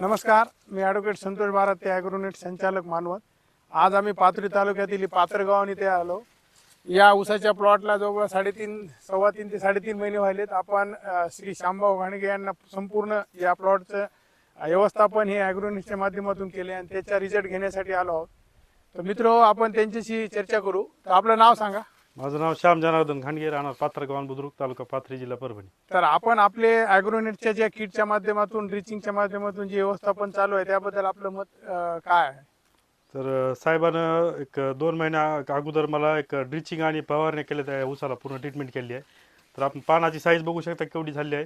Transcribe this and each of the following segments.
नमस्कार मी ॲडव्होकेट संतोष भारत ते ॲग्रोनेट संचालक मानवत. आज आम्ही पाथरी तालुक्यातील पाथरगाव इथे आलो. या उसाच्या प्लॉटला जवळ साडेतीन सव्वा तीन ते साडेतीन महिने व्हायलेत. आपण श्री शामभाऊ घाणगे यांना संपूर्ण या प्लॉटचं व्यवस्थापन हे ॲग्रोनेटच्या माध्यमातून केले आणि त्याचा रिझल्ट घेण्यासाठी आलो आहोत. तर मित्र आपण त्यांच्याशी चर्चा करू. तर आपलं नाव सांगा. माझं नाव श्याम जनार्दन खांडगे राहणार पात्रगाव बुद्रुक तालुका पाथरी जिल्हा परभणी. तर आपण आपले ॲग्रोनेटच्या ज्या किटच्या माध्यमातून ड्रिचिंगच्या माध्यमातून जे व्यवस्थापन चालू आहे त्याबद्दल आपलं मत अ, काय आहे? तर साहेबानं एक दोन महिन्या अगोदर मला एक ड्रिचिंग आणि फवारणी केल्या त्या ऊसाला पूर्ण ट्रीटमेंट केली आहे. तर आपण पानाची साईज बघू शकता केवढी झाली आहे.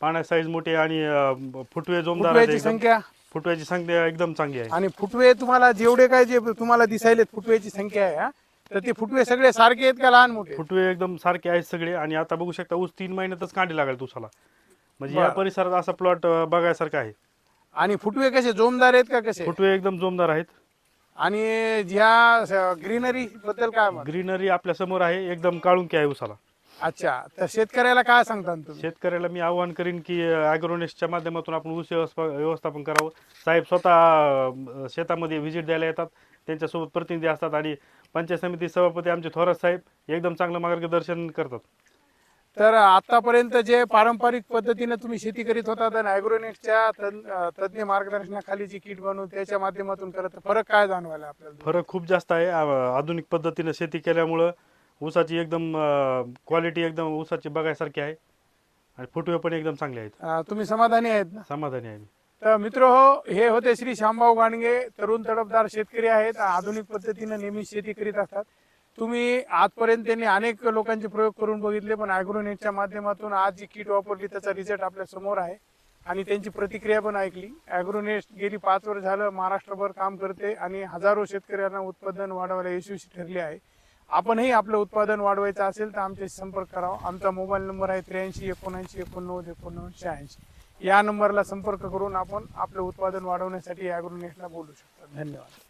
पानाची साईज मोठी आहे आणि अ, फुटवे जोमदार आहेत फुटव्याची एकदम. संख्या? फुटव्याची संख्या एकदम चांगली आहे. आणि फुटवे तुम्हाला जेवढे काय जे तुम्हाला दिसायलेत फुटव्याची संख्या आहे हा, तर ते फुटवे सगळे सारखे आहेत का लहान मोठे? फुटवे एकदम सारखे आहेत सगळे आणि आता बघू शकता ऊस तीन महिन्यातच कांडी लागेल ऊसाला. म्हणजे या बरं. परिसरात असा प्लॉट बघायसारखा आहे. आणि फुटवे कसे? जोमदार आहेत का कसे? फुटवे एकदम जोमदार आहेत. आणि ज्या ग्रीनरी बद्दल काय मत? ग्रीनरी आपल्यासमोर आहे एकदम काळुंकी आहे ऊसाला. अच्छा तर शेतकऱ्याला काय सांगता तुम्ही? शेतकऱ्याला मी आवाहन करीन की अॅग्रोनेस्टच्या माध्यमातून आपण ऊस व्यवस्था व्यवस्थापन करावं. साहेब स्वतः शेतामध्ये व्हिजिट द्यायला येतात. त्यांच्यासोबत प्रतिनिधी असतात आणि पंचायत समिती सभापती आमचे थोरात साहेब एकदम चांगलं मार्गदर्शन करतात. तर आतापर्यंत जे पारंपरिक पद्धतीने तुम्ही शेती करीत होता तर ॲग्रोनेटच्या तज्ञ तज्ञ मार्गदर्शनाखाली जी किट बनवून त्याच्या माध्यमातून करत फरक काय जाणवायला आपल्याला? फरक खूप जास्त आहे. आधुनिक पद्धतीनं शेती केल्यामुळं ऊसाची एकदम क्वालिटी एकदम ऊसाची बघायसारखी आहे. आणि फुटवे पण एकदम चांगले आहेत. अं, तुम्ही समाधानी आहेत ना? समाधानी आहे मी. तर मित्र हो हे होते श्री श्यामभाऊ गाणगे तरुण तडफदार शेतकरी आहेत. आधुनिक पद्धतीने नेहमी शेती करीत असतात. तुम्ही आजपर्यंत त्यांनी अनेक लोकांचे प्रयोग करून बघितले पण ॲग्रोनेटच्या माध्यमातून आज जी किट वापरली त्याचा रिझल्ट आपल्यासमोर आहे. आणि त्यांची प्रतिक्रिया पण ऐकली. ॲग्रोनेट गेली पाच वर्ष झालं महाराष्ट्रभर काम करते आणि हजारो शेतकऱ्यांना उत्पादन वाढवायला यशस्वी ठरले आहे. आपणही आपलं उत्पादन वाढवायचं असेल तर आमच्याशी संपर्क करावा. आमचा मोबाईल नंबर आहे त्र्याऐंशी एकोणऐंशी एकोणनव्वद एकोणनव्वद शहाऐंशी. या नंबरला संपर्क करून आपण आपलं उत्पादन वाढवण्यासाठी ॲग्रोनेटला बोलू शकता. धन्यवाद.